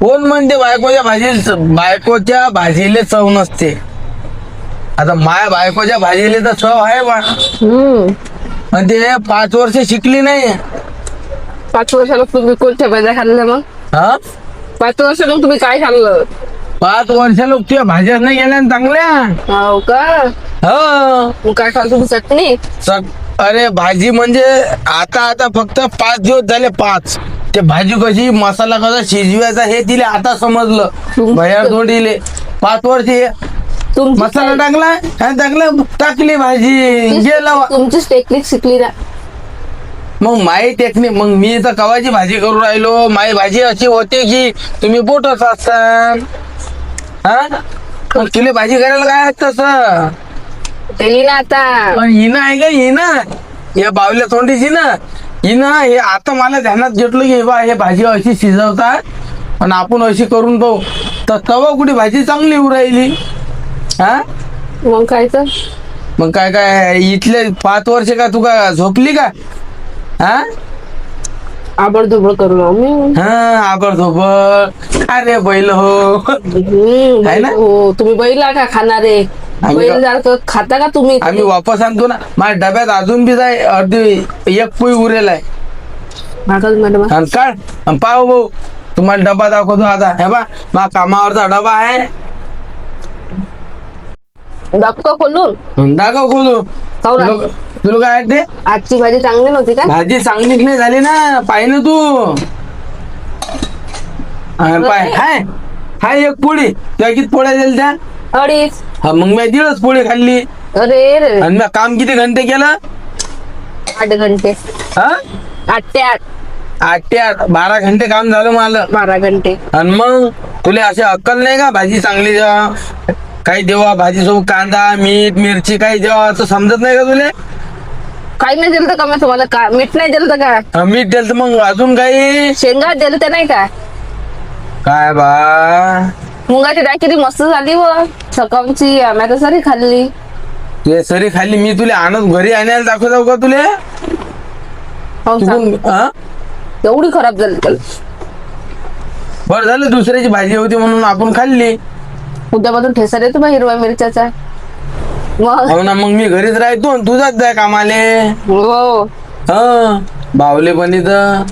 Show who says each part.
Speaker 1: कोण म्हणते बायकोच्या भाजी बायकोच्या भाजीले चव नसते. आता माया बायकोच्या भाजीले तर चव आहे बा.
Speaker 2: हम्म.
Speaker 1: पण ते पाच वर्ष शिकली नाही
Speaker 2: पाच वर्षाला तुम्ही कोणत्या भाज्या खाल्ल्या मग?
Speaker 1: हा?
Speaker 2: पाच वर्ष मग तुम्ही काय खाल्लं?
Speaker 1: पाच वर्षाला तुझ्या भाज्याच नाही गेल्या ना चांगल्या?
Speaker 2: हो का?
Speaker 1: हो.
Speaker 2: मग काय खाल तुम्ही? चटणी?
Speaker 1: सग- अरे भाजी म्हणजे आता आता फक्त पाच दिवस झाले पाच. ते भाजी कशी मसाला कसा शिजवायचा हे तिले आता समजलं. भैया तोंडीले पाच वर्ष हे.
Speaker 2: तुमची
Speaker 1: मसाला टाकला? हा टाकलं? टाकली भाजी. गेला वा.
Speaker 2: तुमचीच टेक्निक शिकली ना.
Speaker 1: मग माई टेक्निक मग मी तर कवाची भाजी करू राहिलो. माई भाजी अशी होते की तुम्ही बोटच असतान हा? मग तुला भाजी करायला काय तसं
Speaker 2: केली ना आता.
Speaker 1: पण हिनं आहे का? हिनं या बावल्या तोंडीची ना. हिनं हे आता मला ध्यानात घेतलं की बा हे भाजी अशी शिजवतात आणि आपण अशी करून पाहू. तर तवा कुठे भाजी चांगली येऊ राहिली? हा?
Speaker 2: मग काय तर?
Speaker 1: मग काय काय इथले पाच वर्ष का तू का झोपली का? हा?
Speaker 2: आबडधोबड करू आम्ही
Speaker 1: हा आबर झोपड अरे बैल हो.
Speaker 2: हम्म,
Speaker 1: आहे ना?
Speaker 2: हो तुम्ही बैला का खाणारे. खाता का तुम्ही?
Speaker 1: आम्ही वापस आणतो ना. माझ्या डब्यात अजून बी जाय अर्धी एक पोळी उरेल आहे.
Speaker 2: मागल मॅडम
Speaker 1: आणि काढ आणि पाहू भाऊ तुम्हाला डबा दाखवतो आता. हे बा मा कामावरचा डबा आहे.
Speaker 2: दाखव खोलून.
Speaker 1: दाखव खोलू
Speaker 2: खाऊ ना.
Speaker 1: तुला तुला काय वाटते?
Speaker 2: आजची भाजी चांगली नव्हती का?
Speaker 1: भाजी चांगलीच नाही झाली ना. पाय ना तू. हा, पाय. हाय. हाय एक पोळी त्या किती पोळ्या दिल्या त्या?
Speaker 2: अडीच.
Speaker 1: हा मग मी दीडच पोळी खाल्ली.
Speaker 2: अरे रे.
Speaker 1: आणि मी काम किती घंटे केलं?
Speaker 2: आठ घंटे.
Speaker 1: हा?
Speaker 2: आठ ते आठ.
Speaker 1: आठ ते आठ. बारा घंटे काम झालं मला.
Speaker 2: बारा घंटे.
Speaker 1: आणि मग तुला अशी अक्कल नाही का? भाजी चांगली द्या. काही देवा भाजी सोबत कांदा मीठ मिरची काही देवा असं समजत नाही का तुला?
Speaker 2: काही नाही दिलं तर का मग तुम्हाला का? मीठ नाही दिलं तर का
Speaker 1: हा, मीठ दिलं तर मग अजून काही?
Speaker 2: शेंगा दिलं ते नाही का?
Speaker 1: काय बा?
Speaker 2: मुगाची डाळ किती मस्त झाली व. सकाळची आम्ही सारी खाल्ली.
Speaker 1: तुझ्या सरी खाली मी तुला आणत घरी आणायला दाखवतो का तुला?
Speaker 2: हो
Speaker 1: तू
Speaker 2: सांग.
Speaker 1: हा?
Speaker 2: एवढी खराब झाली तर
Speaker 1: बरं झालं दुसऱ्याची भाजी होती म्हणून आपण खाल्ली.
Speaker 2: उद्यापासून ठेसा देतो बा हिरव्या मिरच्याचा. मग?
Speaker 1: हो ना मग मी घरीच राहतो आणि तुझाच जाय कामाले.
Speaker 2: हो.
Speaker 1: हा बावले पण इथं.